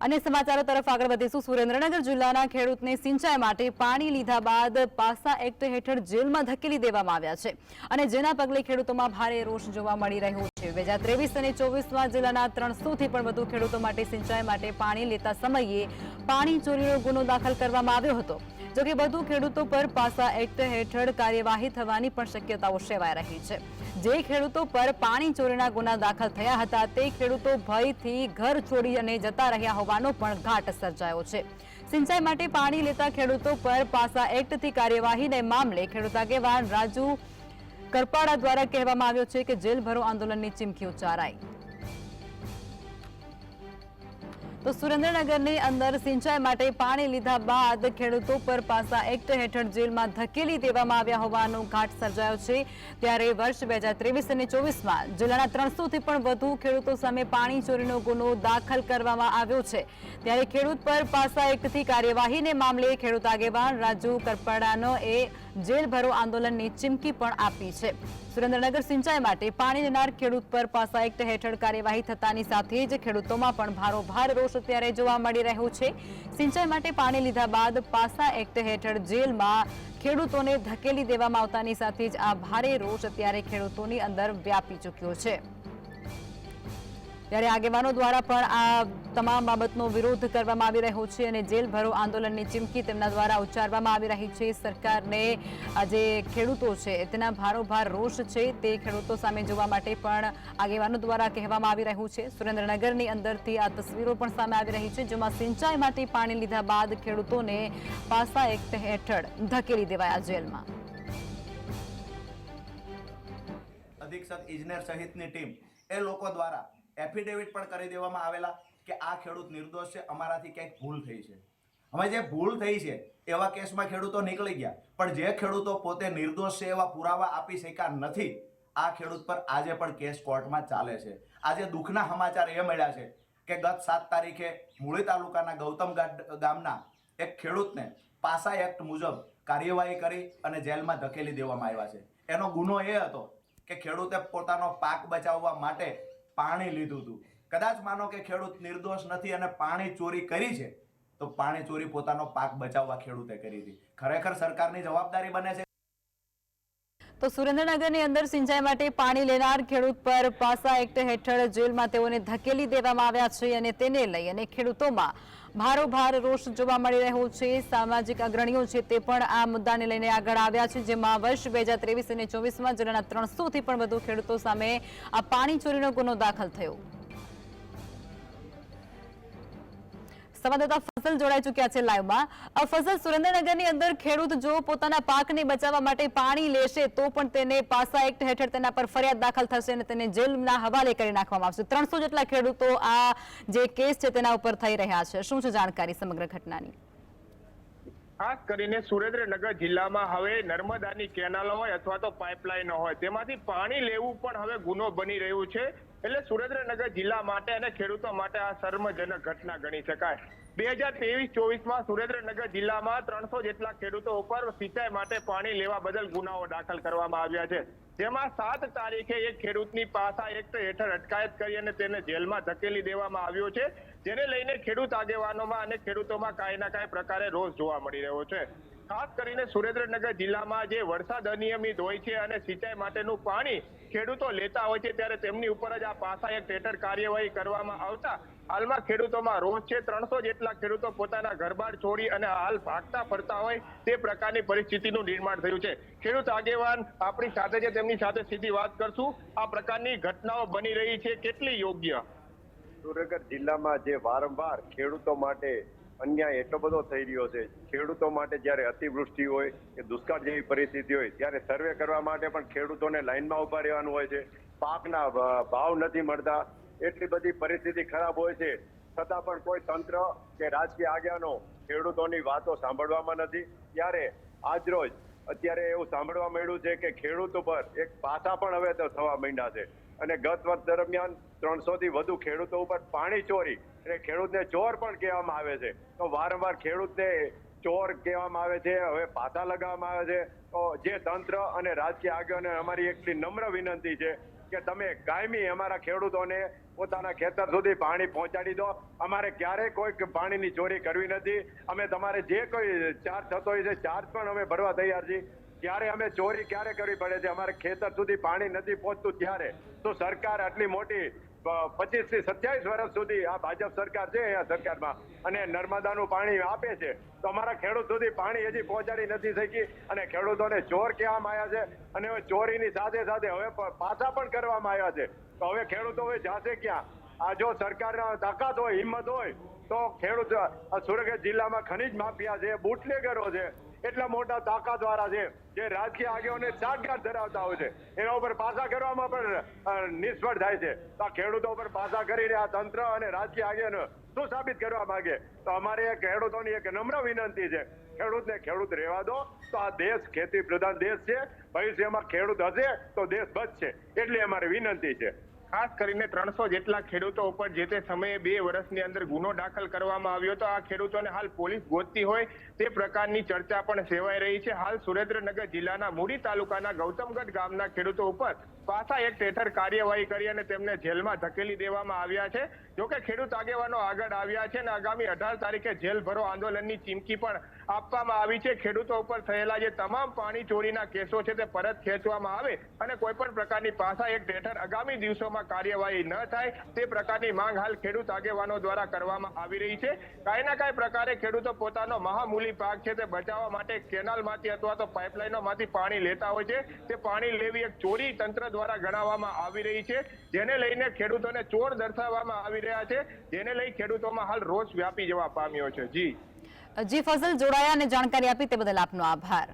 અને સમાચારો તરફ આગળ વધીશું. સુરેન્દ્રનગર જિલ્લાના ખેડૂતને સિંચાઈ માટે પાણી લીધા બાદ પાસા એક્ટ હેઠળ જેલમાં ધકેલી દેવામાં આવ્યા છે. અને જેના પગલે ખેડૂતોમાં ભારે રોષ જોવા મળી રહ્યો છે. બે હજાર ત્રેવીસ અને ચોવીસમાં જિલ્લાના ત્રણસોથી પણ વધુ ખેડૂતો માટે સિંચાઈ માટે પાણી લેતા સમયે પાણી ચોરીનો ગુનો દાખલ કરવામાં આવ્યો હતો. જોકે વધુ ખેડૂતો પર પાસા એક્ટ હેઠળ કાર્યવાહી થવાની પણ શક્યતાઓ સેવાઈ રહી છે. જે ખેડૂતો પર પાણી ચોરીના ગુના દાખલ થયા હતા, તે ખેડૂતો ભયથી ઘર છોડી અને જતા રહ્યા હોવાનો પણ ઘાટ સર્જાયો છે. સિંચાઈ માટે પાણી લેતા ખેડૂતો પર પાસા એક્ટથી કાર્યવાહીને મામલે ખેડૂત આગેવાન રાજુ કરપાડા દ્વારા કહેવામાં આવ્યો છે કે જેલભરો આંદોલનની ચીમકી ઉચ્ચારાઈ. તો સુરેન્દ્રનગરની અંદર સિંચાઈ માટે પાણી લીધા બાદ ખેડૂતો પર પાસા એક્ટ હેઠળ જેલમાં ધકેલી દેવામાં આવ્યા હોવાનો ઘાટ સર્જાયો છે. ત્યારે વર્ષ બે હજાર ત્રેવીસ અને ચોવીસમાં જિલ્લાના ત્રણસોથી પણ વધુ ખેડૂતો સામે પાણી ચોરીનો ગુનો દાખલ કરવામાં આવ્યો છે. ત્યારે ખેડૂત પર પાસા એક્ટથી કાર્યવાહીને મામલે ખેડૂત આગેવાન રાજુ કરપડાનો એ જેલભરો આંદોલનની ચીમકી પણ આપી છે. સુરેન્દ્રનગર સિંચાઈ માટે પાણી લેનાર ખેડૂત પર પાસા એક્ટ હેઠળ કાર્યવાહી થતાની સાથે જ ખેડૂતોમાં પણ ભારોભાર રોષ અત્યારે જોવા મળી રહ્યો છે. સિંચાઈ માટે પાણી લીધા બાદ પાસા એક્ટ હેઠળ જેલમાં ખેડૂતોને ધકેલી દેવામાં આવતાની સાથે જ આ ભારે રોષ અત્યારે ખેડૂતોની અંદર વ્યાપી ચૂક્યો છે. ત્યારે આગેવાનો દ્વારા પણ આ તમામ બાબતનો વિરોધ કરવામાં આવી રહ્યો છે અને જેલ ભરો આંદોલનની ચીમકી તેમના દ્વારા ઉચ્ચારવામાં આવી રહી છે. સરકારને જે ખેડૂતો છે, તેના ભારોભાર રોષ છે, તે ખેડૂતો સામે જોવા માટે પણ આગેવાનો દ્વારા કહેવામાં આવી રહ્યું છે. સુરેન્દ્રનગરની અંદરથી આ તસવીરો પણ સામે આવી રહી છે, જેમાં સિંચાઈ માટે પાણી લીધા બાદ ખેડૂતોને પાસા એક્ટ હેઠળ ધકેલી દેવાયા જેલમાં. અધિક્ષક ઇજનેર સહિતની ટીમ એ લોકો દ્વારા એફિડેવિટ પણ કરી દેવામાં આવેલા કે આ ખેડૂત નિર્દોષ છે, અમારાથી ક્યાંક ભૂલ થઈ છે. હવે જે ભૂલ થઈ છે, એવા કેસમાં ખેડૂતો નીકળી ગયા. પણ જે ખેડૂતો પોતે નિર્દોષ છે એવા પુરાવા આપી શક્યા નથી, આ ખેડૂત પર આજે પણ કેસ કોર્ટમાં ચાલે છે. આજે દુઃખના સમાચાર એ મળ્યા છે કે ગત સાત તારીખે મૂળી તાલુકાના ગૌતમ ગામના એક ખેડૂતને પાસા એક્ટ મુજબ કાર્યવાહી કરી અને જેલમાં ધકેલી દેવામાં આવ્યા છે. એનો ગુનો એ હતો કે ખેડૂતે પોતાનો પાક બચાવવા માટે પાણી લીધું હતું કદાચ માનો કે ખેડૂત નિર્દોષ નથી અને પાણી ચોરી કરી છે, તો પાણી ચોરી પોતાનો પાક બચાવવા ખેડૂતે કરી હતી. ખરેખર સરકારની જવાબદારી બને છે તો સુરેન્દ્રનગરની અંદર સિંચાઈ માટે પાણી લેનાર ખેડૂત પર પાસા એક્ટ હેઠળ જેલમાં તેઓને ધકેલી દેવામાં આવ્યા છે અને તેને લઈ અને ખેડૂતોમાં ભારોભાર રોષ જોવા મળી રહ્યો છે. સામાજિક અગ્રણીઓ છે તે પણ આ મુદ્દાને લઈને આગળ આવ્યા છે, જેમાં વર્ષ બે હજાર ત્રેવીસ અને ચોવીસમાં જિલ્લાના ત્રણસોથી પણ વધુ ખેડૂતો સામે આ પાણી ચોરીનો ગુનો દાખલ થયો. સંવાદદાતા ફસલ જોડાઈ ચૂક્યા છે લાઈવમાં. ફસલ સુરેન્દ્રનગરની અંદર ખેડૂત જો પોતાના પાકને બચાવવા માટે પાણી લેશે, તો પણ તેને પાસા એક્ટ હેઠળ તેના પર ફરિયાદ દાખલ થશે અને તેને જેલના હવાલે કરી નાખવામાં આવશે. ત્રણસો જેટલા ખેડૂતો આ જે કેસ છે તેના ઉપર થઈ રહ્યા છે. શું છે જાણકારી સમગ્ર ઘટનાની? ખાસ કરીને સુરેન્દ્રનગર જિલ્લામાં હવે નર્મદાની કેનાલો હોય અથવા તો પાઇપલાઇન હોય, તેમાંથી પાણી લેવું પણ હવે ગુનો બની રહ્યું છે. એટલે સુરેન્દ્રનગર જિલ્લા માટે અને ખેડૂતો માટે આ શર્મજનક ઘટના ગણી શકાય. બે હજાર ત્રેવીસ, ચોવીસમાં સુરેન્દ્રનગર જિલ્લામાં ત્રણસો જેટલા ખેડૂતો ઉપર સિંચાઈ માટે પાણી લેવા બદલ ગુનાઓ દાખલ કરવામાં આવ્યા છે. જેમાં સાત તારીખે એક ખેડૂતની પાસા એક્ટ હેઠળ અટકાયત કરી અને તેને જેલમાં ધકેલી દેવામાં આવ્યો છે. જેને લઈને ખેડૂત આગેવાનોમાં અને ખેડૂતોમાં કાંઈ ના કાંઈ પ્રકારે રોષ જોવા મળી રહ્યો છે. ખાસ કરીને સુરેન્દ્રનગર જિલ્લામાં જે વરસાદ અનિયમિત હોય છે અને સિંચાઈ માટેનું પાણી ખેડૂતો લેતા હોય છે, ત્યારે તેમની ઉપર જ આ પાસા એક્ટ હેઠળ કાર્યવાહી કરવામાં આવતા હાલમાં ખેડૂતોમાં રોષ છે. ત્રણસો જેટલા ખેડૂતો પોતાના ઘરબાર છોડી અને હાલ ભાગતા ફરતા હોય તે પ્રકારની પરિસ્થિતિનું નિર્માણ થયું છે. ખેડૂત આગેવાન આપણી સાથે છે, તેમની સાથે સીધી વાત કરશું. આ પ્રકારની ઘટનાઓ બની રહી છે. કેટલી યોગ્ય? સુરેન્દ્રનગર જિલ્લામાં જે વારંવાર ખેડૂતો માટે અન્યાય એટલો બધો થઈ રહ્યો છે. ખેડૂતો માટે જ્યારે અતિવૃષ્ટિ હોય કે દુષ્કાળ જેવી પરિસ્થિતિ હોય, ત્યારે સર્વે કરવા માટે પણ ખેડૂતોને લાઈનમાં ઊભા રહેવાનું હોય છે. પાકના ભાવ નથી મળતા. એટલી બધી પરિસ્થિતિ ખરાબ હોય છે. છતાં પણ કોઈ તંત્ર કે રાજકીય આગેવાનો ખેડૂતોની વાતો સાંભળવામાં નથી. ત્યારે આજરોજ અત્યારે એવું સાંભળવા મળ્યું છે કે ખેડૂત ઉપર એક પાસા પણ હવે તો થવા માંડ્યા છે. અને ગત વર્ષ દરમિયાન ત્રણસો થી વધુ ખેડૂતો ઉપર પાણી ચોરી એટલે ખેડૂતને ચોર પણ કહેવામાં આવે છે. તો વારંવાર ખેડૂતને ચોર કહેવામાં આવે છે, હવે પાસા લગાવવામાં આવે છે. તો જે તંત્ર અને રાજકીય આગેવાને અમારી એટલી નમ્ર વિનંતી છે કે તમે કાયમી અમારા ખેડૂતોને પોતાના ખેતર સુધી પાણી પહોંચાડી દો. અમારે ક્યારેય કોઈ પાણીની ચોરી કરવી નથી. અમે તમારે જે કોઈ ચાર્જ થતો હોય છે, ચાર્જ પણ અમે ભરવા તૈયાર છીએ. ત્યારે અમે ચોરી ક્યારે કરવી પડે છે? અમારે ખેતર સુધી પાણી નથી પહોંચતું. ત્યારે તો સરકાર આટલી મોટી પચીસથી સત્યાવીસ વર્ષ સુધી આ ભાજપ સરકાર છે અહીંયા સરકારમાં. અને નર્મદાનું પાણી આપે છે. તો અમારા ખેડૂત સુધી પાણી હજી પહોંચાડી નથી શકી. અને ખેડૂતોને ચોર કહેવામાં આવ્યા છે. અને હવે ચોરીની સાથે સાથે હવે પાછા પણ કરવામાં આવ્યા છે. તો હવે ખેડૂતો હવે જાશે ક્યાં? આ જો સરકારના તાકાત હોય, હિંમત હોય, તો ખેડૂત સુરત જિલ્લામાં ખનીજ માફિયા છે, બુટલેગરો છે એટલા મોટા તાકાત વાળા છે જે રાજકીય આગેવાને સાઠગાંઠ ધરાવતા હોય છે. એના ઉપર પાસા કરવામાં પણ નિષ્ફળ થાય છે. તો આ ખેડૂતો ઉપર પાસા કરીને આ તંત્ર અને રાજકીય આગેવાનો શું સાબિત કરવા માંગે? તો અમારે ખેડૂતોની એક નમ્ર વિનંતી છે. ખેડૂતને ખેડૂત રહેવા દો. તો આ દેશ ખેતી પ્રધાન દેશ છે. ભવિષ્યમાં ખેડૂત હશે તો દેશ બચશે. એટલી અમારી વિનંતી છે. ખાસ કરીને ત્રણસો જેટલા ખેડૂતો ઉપર જે તે સમયે બે વર્ષની અંદર ગુનો દાખલ કરવામાં આવ્યો હતો. આ ખેડૂતોને હાલ પોલીસ ગોતતી હોય તે પ્રકારની ચર્ચા પણ સેવાઈ રહી છે. હાલ સુરેન્દ્રનગર જિલ્લાના મૂડી તાલુકાના ગૌતમગઢ ગામના ખેડૂતો ઉપર પાછા એક હેઠળ કાર્યવાહી કરી અને તેમને જેલમાં ધકેલી દેવામાં આવ્યા છે. જોકે ખેડૂત આગેવાનો આગળ આવ્યા છે અને આગામી અઢાર તારીખે જેલ ભરો આંદોલનની ચીમકી પણ આપવામાં આવી છે. ખેડૂતો ઉપર થયેલા જે તમામ પાણી ચોરીના કેસો છે તે પરત ખેંચવામાં આવે અને કોઈ પણ પ્રકારની પાછા એક હેઠળ આગામી દિવસોમાં કાર્યવાહી ન થાય તે પ્રકારની માંગ હાલ ખેડૂત આગેવાનો દ્વારા કરવામાં આવી રહી છે. કાંઈ ના કાંઈ પ્રકારે ખેડૂતો પોતાનો મહામૂલી પાક છે તે બચાવવા માટે કેનાલમાંથી અથવા તો પાઇપલાઇનોમાંથી પાણી લેતા હોય છે. તે પાણી લેવી એક ચોરી તંત્ર દ્વારા ગણાવવામાં આવી રહી છે. જેને લઈને ખેડૂતોને ચોર દર્શાવવામાં આવી રહ્યા છે, જેને લઈ ખેડૂતોમાં હાલ રોષ વ્યાપી જવા પામ્યો છે. જી. જી, ફઝલ જોડાયા અને જાણકારી આપી તે બદલ આપનો આભાર.